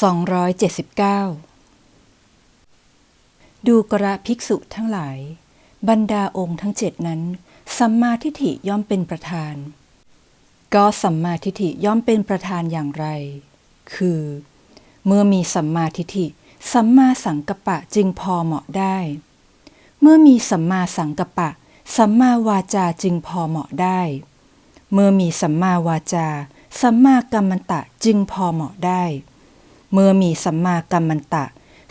279 ดูกระภิกษุทั้งหลาย บรรดาองค์ทั้งเจ็ดนั้นสัมมาทิฏฐิย่อมเป็นประธาน ก็สัมมาทิฏฐิย่อมเป็นประธานอย่างไร คือ เมื่อมีสัมมาทิฏฐิ สัมมาสังกัปปะจึงพอเหมาะได้ เมื่อมีสัมมาสังกัปปะ สัมมาวาจาจึงพอเหมาะได้ เมื่อมีสัมมาวาจา สัมมากัมมันตะจึงพอเหมาะได้ เมื่อมีสัมมากัมมันตะ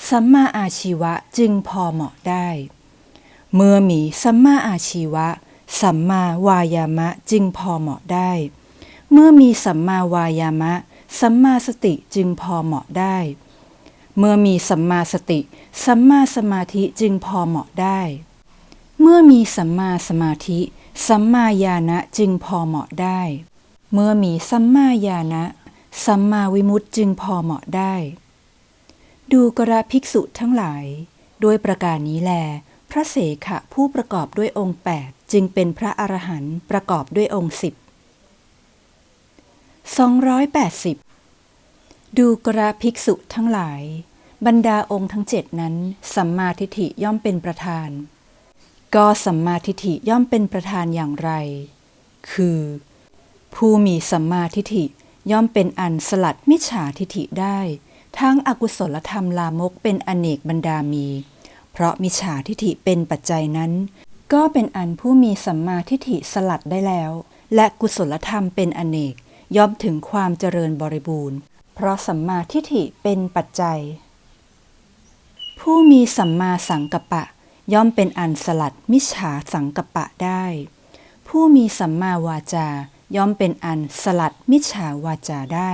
สัมมาอาชีวะจึงพอเหมาะได้ เมื่อมีสัมมาอาชีวะ สัมมาวายามะจึงพอเหมาะได้ เมื่อมีสัมมาวายามะ สัมมาสติจึงพอเหมาะได้ เมื่อมีสัมมาสติ สัมมาสมาธิจึงพอเหมาะได้ เมื่อมีสัมมาสมาธิ สัมมาญาณะจึงพอเหมาะได้ เมื่อมีสัมมาญาณะ สัมมาวิมุตติจึงพอเหมาะได้ ดูกระภิกษุทั้งหลาย ด้วยประการนี้แล พระเสขะผู้ประกอบด้วยองค์ 8 จึงเป็นพระอรหันต์ประกอบด้วยองค์สิบ280 ดูกระภิกษุทั้งหลาย บรรดาองค์ทั้งเจ็ดนั้น สัมมาทิฏฐิย่อมเป็นประธาน ก็สัมมาทิฏฐิย่อมเป็นประธานอย่างไร คือ ผู้มีสัมมาทิฏฐิ ย่อมเป็นอันสลัดมิจฉาทิฏฐิได้ ทั้งอกุศลธรรมลามกเป็นอเนกบรรดามี เพราะมิจฉาทิฏฐิเป็นปัจจัยนั้น ก็เป็นอันผู้มีสัมมาทิฏฐิสลัดได้แล้ว และกุศลธรรมเป็นอเนกย่อมถึงความเจริญบริบูรณ์ เพราะสัมมาทิฏฐิเป็นปัจจัย ผู้มีสัมมาสังกัปปะ ย่อมเป็นอันสลัดมิจฉาสังกัปปะได้ ผู้มีสัมมาวาจา ย่อมเป็นอันสลัดมิจฉาวาจาได้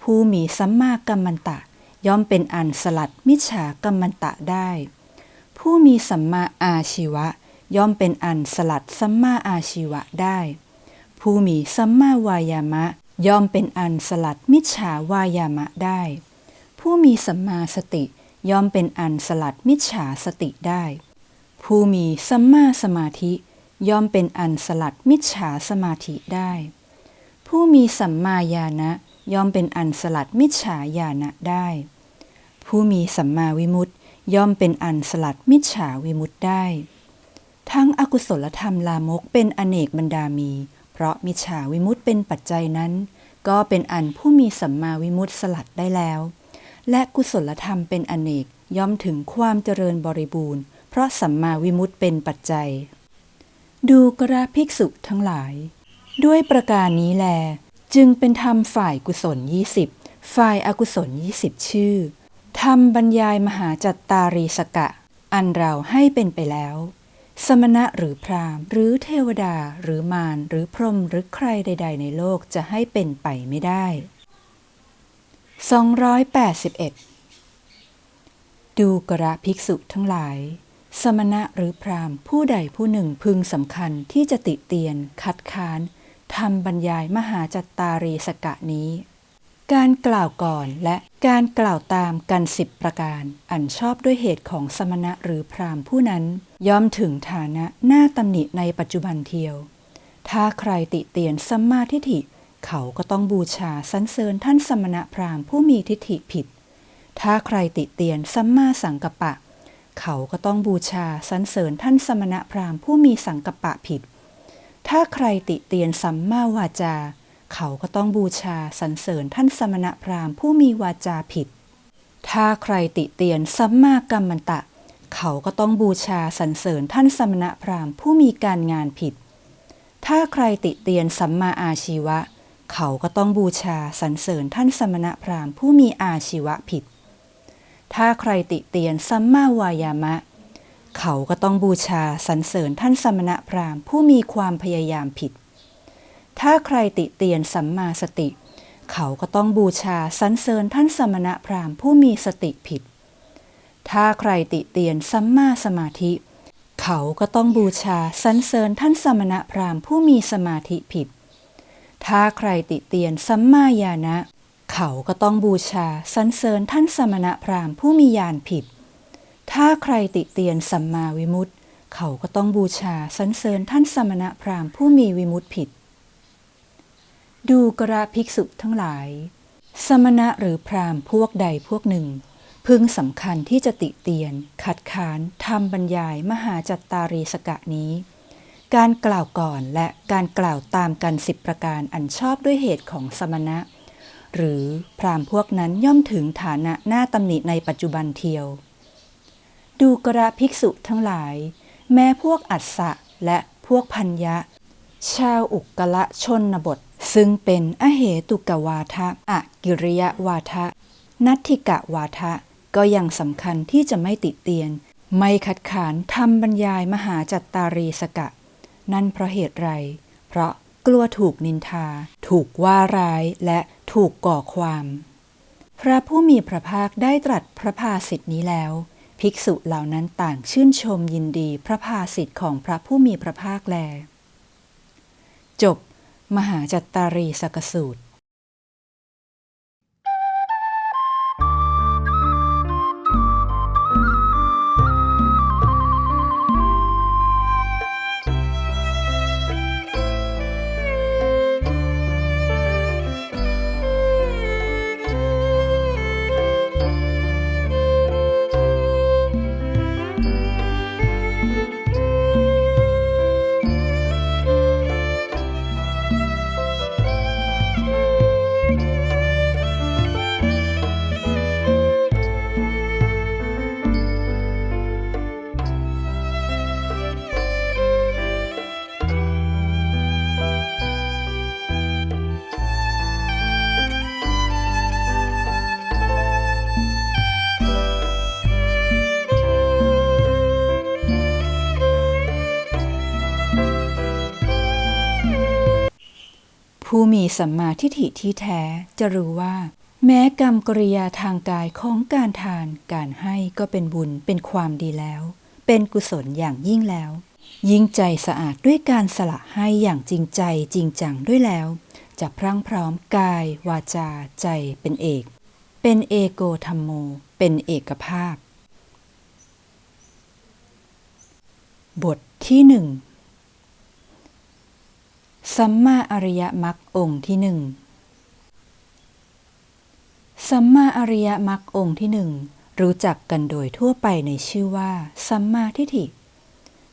ผู้มีสัมมากัมมันตะ ย่อมเป็นอันสลัดมิจฉากัมมันตะได้ ผู้มีสัมมาอาชีวะ ย่อมเป็นอันสลัดสัมมาอาชีวะได้ ผู้มีสัมมาวายามะ ย่อมเป็นอันสลัดมิจฉาวายามะได้ ผู้มีสัมมาสติ ย่อมเป็นอันสลัดมิจฉาสติได้ ผู้มีสัมมาสมาธิ ย่อมเป็นอันสลัดมิจฉาสมาธิได้ ผู้มีสัมมาญาณะย่อมเป็นอันสลัดมิจฉาญาณะได้ ผู้มีสัมมาวิมุตติย่อมเป็นอันสลัดมิจฉาวิมุตติได้ ทั้งอกุศลธรรมลามกเป็นอเนกบรรดามี เพราะมิจฉาวิมุตติเป็นปัจจัยนั้น ก็เป็นอันผู้มีสัมมาวิมุตติสลัดได้แล้ว และกุศลธรรมเป็นอเนกย่อมถึงความเจริญบริบูรณ์ เพราะสัมมาวิมุตติเป็นปัจจัย ดูกระภิกษุทั้งหลาย ด้วยประการนี้แล จึงเป็นธรรมฝ่ายกุศลยี่สิบฝ่ายอากุศลยี่สิบชื่อ ธรรมบรรยายมหาจัตตารีสกะ อันเราให้เป็นไปแล้ว สมณะหรือพราหมณ์ หรือเทวดาหรือมารหรือพรหมหรือใครใด ๆ ในโลกจะให้เป็นไปไม่ได้ 281 ดูกระภิกษุทั้งหลาย สมณะหรือพราหมณ์ ผู้ใดผู้หนึ่งพึงสำคัญที่จะติเตียน คัดค้านทำบรรยายมหาจัตตารีสกะนี้ การกล่าวก่อนและการกล่าวตามกันสิบประการ อันชอบด้วยเหตุของสมณะหรือพราหมณ์ผู้นั้น ย่อมถึงฐานะหน้าตำหนิในปัจจุบันเทียว ถ้าใครติเตียนสัมมาทิฏฐิ เขาก็ต้องบูชาสรรเสริญท่านสมณะพราหมณ์ผู้มีทิฏฐิผิด ถ้าใครติเตียนสัมมาสังกัปปะ เขาก็ต้องบูชาสรรเสริญท่านสมณะพราหมณ์ผู้มีสังกัปปะผิด ถ้าใครติเตียนสัมมาวาจา เขาก็ต้องบูชาสรรเสริญท่านสมณะพราหมณ์ผู้มีวาจาผิด ถ้าใครติเตียนสัมมากัมมันตะ เขาก็ต้องบูชาสรรเสริญท่านสมณะพราหมณ์ผู้มีการงานผิด ถ้าใครติเตียนสัมมาอาชีวะ เขาก็ต้องบูชาสรรเสริญท่านสมณะพราหมณ์ผู้มีอาชีวะผิด ถ้าใครติเตียนสัมมาวายามะ เขาก็ต้องบูชาสรรเสริญท่านสมณะพราหมณ์ผู้มีความพยายามผิด ถ้าใครติเตียนสัมมาสติ เขาก็ต้องบูชาสรรเสริญท่านสมณะพราหมณ์ผู้มีสติผิด ถ้าใครติเตียนสัมมาสมาธิ เขาก็ต้องบูชาสรรเสริญท่านสมณะพราหมณ์ผู้มีสมาธิผิด ถ้าใครติเตียนสัมมาญาณะ เขาก็ต้องบูชาสรรเสริญท่านสมณะพราหมณ์ผู้มีญาณผิด ถ้าใครติเตียนสัมมาวิมุตติ เขาก็ต้องบูชาสรรเสริญท่านสมณะพราหมณ์ผู้มีวิมุตติผิด ดูกระภิกษุทั้งหลาย สมณะหรือพราหมณ์พวกใดพวกหนึ่ง พึงสำคัญที่จะติเตียน ขัดขานทำบรรยายมหาจัตตารีสกะนี้การกล่าวก่อนและการกล่าวตามกันสิบประการอันชอบด้วยเหตุของสมณะ หรือพรามพวกนั้นย่อมถึงฐานะหน้าตำหนิในปัจจุบันเทียว ดูกระภิกษุทั้งหลาย แม้พวกอัสสะและพวกพัญญะ ชาวอุกกละชนบท ซึ่งเป็นอเหตุกวาทะอะกิริยวาทะ นัตถิกะวาทะ ก็ยังสำคัญที่จะไม่ติเตียน ไม่ขัดขานทำบรรยายมหาจัตตารีสกะ นั่นเพราะเหตุไร เพราะกลัวถูกนินทา ถูกว่าร้ายและ ถูกก่อความ พระผู้มีพระภาคได้ตรัสพระภาสิทธินี้แล้ว ภิกษุเหล่านั้นต่างชื่นชมยินดีพระภาสิทธิ์ของพระผู้มีพระภาคแล จบ มหาจัตตารีสกสูตร ผู้มีสัมมาทิฏฐิที่แท้จะรู้ว่า แม้กรรมกริยาทางกายของการทาน การให้ก็เป็นบุญเป็นความดีแล้ว เป็นกุศลอย่างยิ่งแล้ว ยิ่งใจสะอาดด้วยการสละให้อย่างจริงใจจริงจังด้วยแล้ว จะพรั่งพร้อมกาย วาจา ใจเป็นเอก เป็นเอโกธรรมโม เป็นเอกภาพ บทที่หนึ่ง สัมมาอริยมรรคองค์ที่หนึ่งสัมมาอริยมรรคองค์ที่หนึ่งรู้จักกันโดยทั่วไปในชื่อว่า สัมมาทิฏฐิ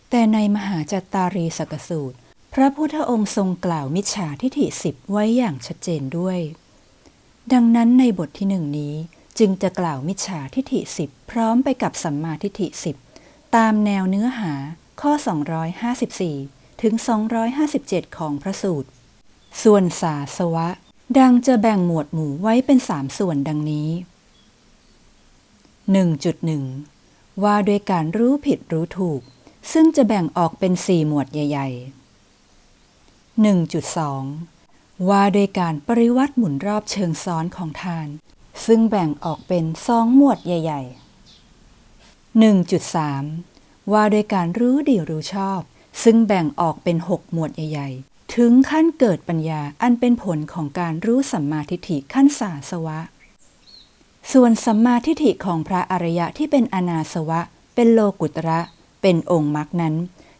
แต่ในมหาจัตตารีสกสูตร พระพุทธองค์ทรงกล่าวมิจฉาทิฏฐิสิบไว้อย่างชัดเจนด้วย ดังนั้นในบทที่หนึ่งนี้จึงจะกล่าวมิจฉาทิฏฐิสิบพร้อมไปกับสัมมาทิฏฐิสิบตามแนวเนื้อหาข้อ 254 ถึง 257 ของพระสูตร ส่วนสาสวะ ดังจะแบ่งหมวดหมู่ไว้เป็นสามส่วนดังนี้ 1.1 ว่าด้วยการรู้ผิดรู้ถูก ซึ่งจะแบ่งออกเป็นสี่หมวดใหญ่ ๆ 1.2 ว่าด้วยการปริวัติหมุนรอบเชิงซ้อนของทาน ซึ่งแบ่งออกเป็นสองหมวดใหญ่ ๆ 1.3 ว่าด้วยการรู้ดีรู้ชอบ ซึ่งแบ่งออกเป็นหกหมวดใหญ่ๆ ถึงขั้นเกิดปัญญาอันเป็นผลของการรู้สัมมาทิฏฐิขั้นสาสวะ ส่วนสัมมาทิฏฐิของพระอริยะที่เป็นอนาสวะ เป็นโลกุตระ เป็นองค์มรรคนั้น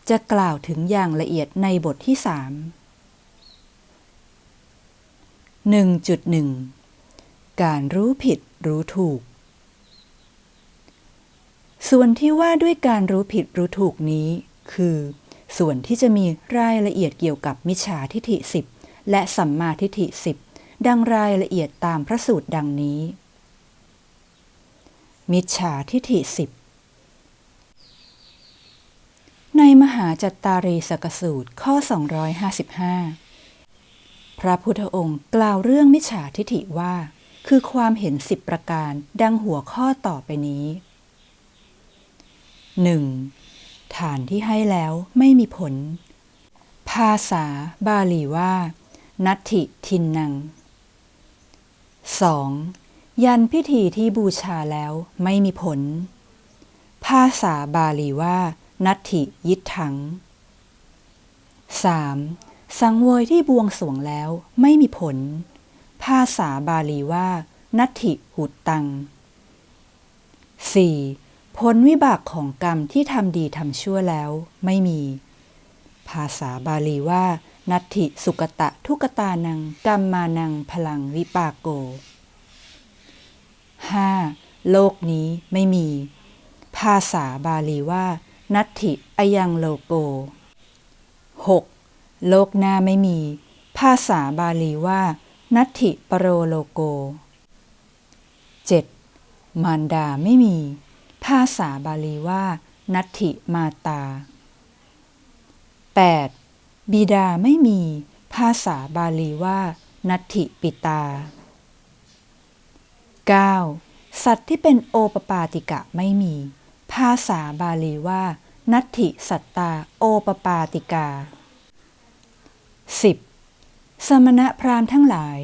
จะกล่าวถึงอย่างละเอียดในบทที่สาม1.1 การรู้ผิดรู้ถูก ส่วนที่ว่าด้วยการรู้ผิดรู้ถูกนี้ คือ ส่วนที่จะมีรายละเอียดเกี่ยวกับมิจฉาทิฏฐิสิบและสัมมาทิฏฐิสิบดังรายละเอียดตามพระสูตรดังนี้ มิจฉาทิฏฐิสิบในมหาจัตตารีสกสูตรข้อ 255 พระพุทธองค์กล่าวเรื่องมิจฉาทิฏฐิว่า คือความเห็นสิบประการดังหัวข้อต่อไปนี้ 1. ฐานที่ให้แล้วไม่มีผล ภาษาบาลีว่า นัตถิทินนัง 2. ยันพิธีที่บูชาแล้วไม่มีผล ภาษาบาลีว่า นัตถิยิทถัง 3. สังเวยที่บวงสวงแล้วไม่มีผล ภาษาบาลีว่า นัตถิหุตตัง 4. ผลวิบากของกรรมที่ทำดีทำชั่วแล้วไม่มี ภาษาบาลีว่า นัตถิสุกตะทุกตานังกรรมมานังพลังวิปากโก 5. โลกนี้ไม่มี ภาษาบาลีว่า นัตถิอยังโลโก 6. โลกหน้าไม่มี ภาษาบาลีว่า นัตถิปโรโลโก 7. มารดาไม่มี ภาษาบาลีว่า นัตถิมาตา 8. บิดาไม่มี ภาษาบาลีว่า นัตถิปิตา 9. สัตว์ที่เป็นโอปปาติกะไม่มี ภาษาบาลีว่า นัตถิสัตตาโอปปาติกา 10. สมณะพราหมณ์ทั้งหลาย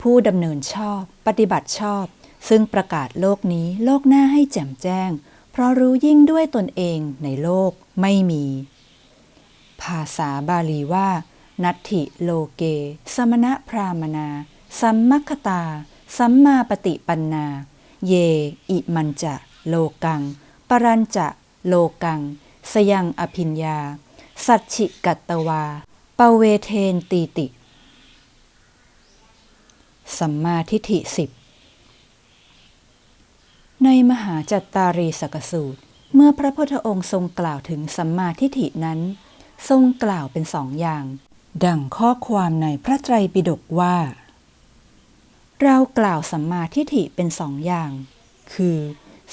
ผู้ดำเนินชอบ ปฏิบัติชอบ ซึ่งประกาศโลกนี้โลกหน้าให้แจ่มแจ้ง เพราะรู้ยิ่งด้วยตนเองในโลกไม่มี ภาษาบาลีว่า นัตถิโลเก สมณะพรามนา สัมมัคตา สัมมาปฏิปันนา เย อิมันจะ โลกัง ปรัญจะ โลกัง สยังอภิญญา สัจฉิกัตตวา ปเวเทนตีติ สัมมาทิฏฐิสิบ ในมหาจัตตารีสกสูตร เมื่อพระพุทธองค์ทรงกล่าวถึงสัมมาทิฏฐินั้น ทรงกล่าวเป็นสองอย่าง ดังข้อความในพระไตรปิฎกว่า เรากล่าวสัมมาทิฏฐิเป็นสองอย่าง คือ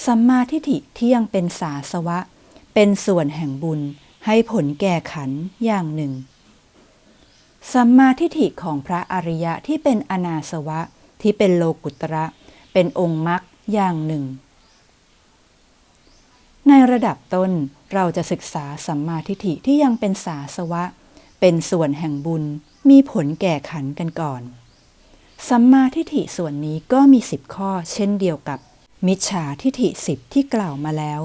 สัมมาทิฏฐิที่ยังเป็นสาสวะ เป็นส่วนแห่งบุญให้ผลแก่ขันอย่างหนึ่ง สัมมาทิฏฐิของพระอริยะที่เป็นอนาสวะที่เป็นโลกุตระ เป็นองค์มรรค อย่างหนึ่ง ในระดับต้นเราจะศึกษาสัมมาทิฏฐิที่ยังเป็นสาสวะ เป็นส่วนแห่งบุญมีผลแก่ขันกันก่อน สัมมาทิฏฐิส่วนนี้ก็มีสิบข้อเช่นเดียวกับ มิจฉาทิฏฐิสิบที่กล่าวมาแล้ว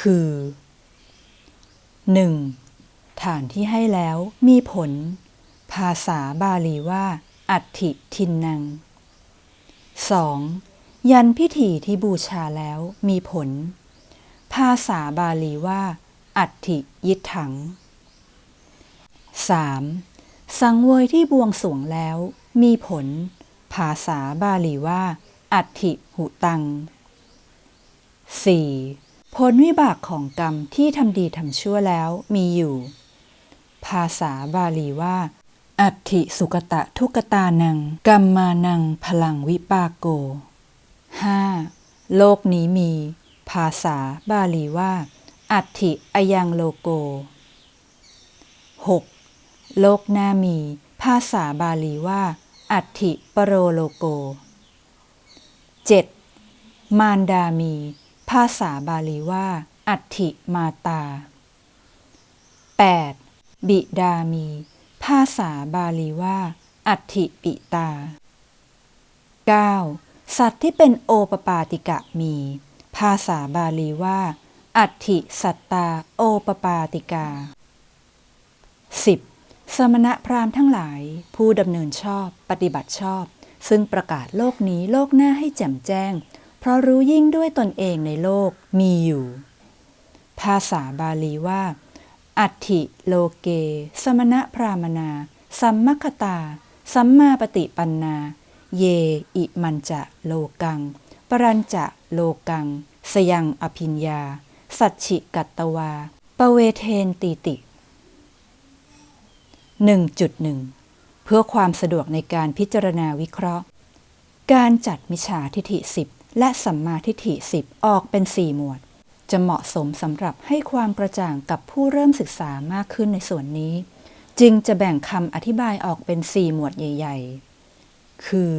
คือ 1. ฐานที่ให้แล้วมีผล ภาษาบาลีว่า อัตถิทินนัง 2. ยันพิธีที่บูชาแล้วมีผล ภาษาบาลีว่า อัตถิยิถัง 3. สังเวยที่บวงสวงแล้วมีผล ภาษาบาลีว่า อัตถิหุตัง 4. ผลวิบากของกรรมที่ทำดีทำชั่วแล้วมีอยู่ ภาษาบาลีว่า อัตถิสุกตะทุกตานังกัมมานังพลังวิปากโก 5. โลกนี้มี ภาษาบาลีว่า อัตถิอยังโลโก 6. โลกหน้ามี ภาษาบาลีว่า อัตถิปโรโลโก 7. มารดามี ภาษาบาลีว่า อัตถิมาตา 8. บิดามี ภาษาบาลีว่า อัตถิปิตา 9. สัตว์ที่เป็นโอปปาติกะมี ภาษาบาลีว่า อัตถิสัตตาโอปปาติกา 10. สมณะพราหมณ์ทั้งหลาย ผู้ดำเนินชอบปฏิบัติชอบ ซึ่งประกาศโลกนี้โลกหน้าให้แจ่มแจ้ง เพราะรู้ยิ่งด้วยตนเองในโลกมีอยู่ ภาษาบาลีว่า อัตถิโลเก สมณะพรามนา สัมมัคคตา สัมมาปฏิปันนา เย อิมันจะโลกัง ปรัญจะโลกัง สยังอภิญญา สัจฉิกัตตวา ปเวเทนตีติ 1.1 เพื่อความสะดวกในการพิจารณาวิเคราะห์ การจัดมิจฉาทิฐิสิบและสัมมาทิฏฐิสิบออกเป็นสี่หมวด จะเหมาะสมสำหรับให้ความกระจ่างกับผู้เริ่มศึกษามากขึ้นในส่วนนี้ จึงจะแบ่งคำอธิบายออกเป็นสี่หมวดใหญ่ ๆคือ